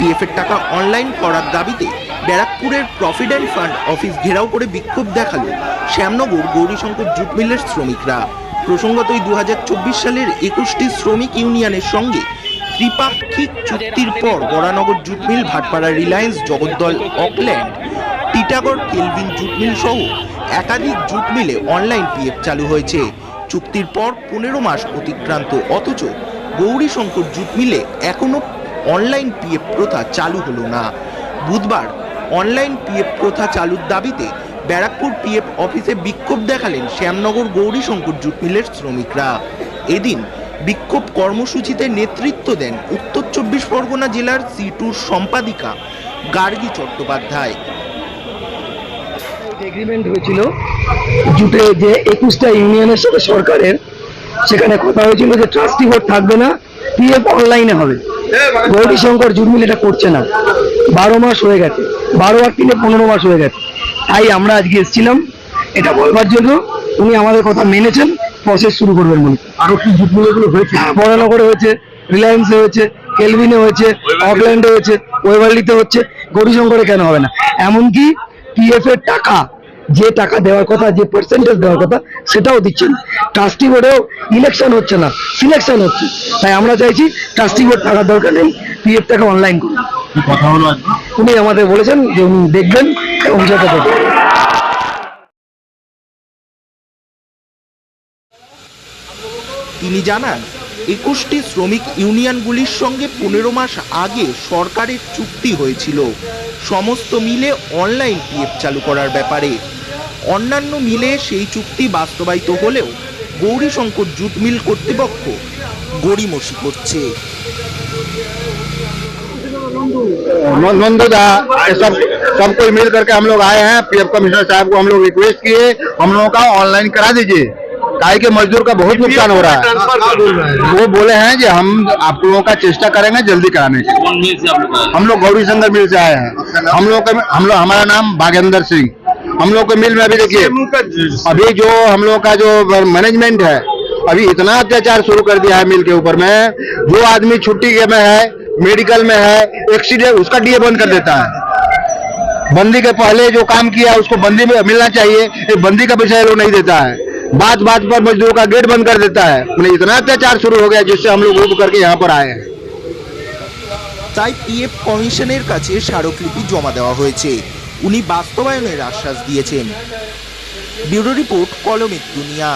টাকা অনলাইন করার দাবিতে ব্যারাকপুরের প্রভিডেন্ট ফান্ড অফিস ঘেরাও করে বিক্ষোভ দেখাল শ্যামনগর গৌরীশঙ্কর জুট মিলের শ্রমিকরা। প্রসঙ্গত দু সালের একুশটি শ্রমিক ইউনিয়নের সঙ্গে ত্রিপাক্ষিক চুক্তির পর Baranagar jute mill, Bhatpara Reliance, Jagaddal, Auckland, Titagarh, Kelvin jute mill সহ একাধিক জুট মিলে অনলাইন পিএফ চালু হয়েছে। চুক্তির পর পনেরো মাস অতিক্রান্ত, অথচ গৌরীশঙ্কর জুট মিলে এখনও অনলাইন পিএফ প্রথা চালু হলো না। বুধবার অনলাইন পিএফ প্রথা চালুর দাবিতে ব্যারাকপুর পিএফ অফিসে বিক্ষোভ দেখালেন শ্যামনগর গৌরীশঙ্কর জুট মিলের শ্রমিকরা। এদিন বিক্ষোভ কর্মসূচিতে নেতৃত্ব দেন উত্তর চব্বিশ পরগনা জেলার সি সিটুর সম্পাদিকা গার্গী চট্টোপাধ্যায়। এগ্রিমেন্ট হয়েছিল জুটে যে একুশটা ইউনিয়নের সাথে সরকারের, সেখানে কথা হয়েছিল যে ট্রাস্টি বোর্ড থাকবে না পিএফ অনলাইনে হবে। গৌরীশঙ্কর জুট মিল এটা করছে না। বারো মাস হয়ে গেছে। বারো আর তিনে পনেরো মাস হয়ে গেছে। তাই আমরা আজকে এসেছিলাম এটা বলবার জন্য। উনি আমাদের কথা মেনেছেন প্রসেস শুরু করবেন বলে। আরও কি জুট মিলগুলো হয়েছে বরানগরে হয়েছে রিলায়েন্সে হয়েছে কেলভিনে হয়েছে অকল্যান্ডে হয়েছে ওয়েভারলিতে হচ্ছে। গৌরীশঙ্করে কেন হবে না? এমনকি পিএফ এর টাকা যে টাকা দেওয়ার কথা যে পার্সেন্টেজ দেওয়ার কথা সেটাও দিচ্ছেন। ট্রাস্টি বোর্ডেও ইলেকশন হচ্ছে না সিলেকশন হচ্ছে। তাই আমরা চাইছি ট্রাস্টি বোর্ড থাকার দরকার নেই পিএফ টাকা অনলাইন করুন। কথা হলো উনি আমাদের বলেছেন যে উনি দেখবেন এবং সেটা দেখবেন। তিনি জানান একুশটি শ্রমিক ইউনিয়নগুলির সঙ্গে পনেরো মাস আগে সরকারের চুক্তি হয়েছিল। সমস্ত মিলে অনলাইন পিএফ চালু করার ব্যাপারে। অন্যান্য মিলে সেই চুক্তি বাস্তবায়িত হলেও গৌরীশঙ্কর জুট মিল কর্তৃপক্ষ গড়িমসি করছে नंदुदा ये सब सब कोई मिल करके हम लोग आए हैं पीएफ कमिश्नर साहब को हम लोग रिक्वेस्ट किए हम लोगों का ऑनलाइन करा दीजिए काय के मजदूर का बहुत नुकसान हो रहा है वो बोले हैं कि हम आप लोगों का चेष्टा करेंगे जल्दी कराने की कौन मिल से आप लोग आए? हम लोग गौरी शंकर मिल से आए हैं हम लोग का हम लोग हमारा नाम भागेंद्र सिंह हम लोग के मिल में अभी देखिए अभी जो हम लोग का जो मैनेजमेंट है अभी इतना अत्याचार शुरू कर दिया है मिल के ऊपर में जो आदमी छुट्टी के में है मेडिकल में है एक्सीडेंट उसका डीए बंद कर देता है बंदी के पहले जो काम किया उसको बंदी में मिलना चाहिए ये बंदी का पैसा ये लोग नहीं देता है बात बात पर मजदूर का गेट बंद कर देता है मतलब इतना अत्याचार शुरू हो गया जिससे हम लोग उब करके यहाँ पर आए हैं তাই পিএফ কমিশনের কাছে স্মারকলিপি জমা দেওয়া হয়েছে উনি বাস্তবায়নের আশ্বাস দিয়েছেন। ব্যুরো রিপোর্ট কলমের দুনিয়া।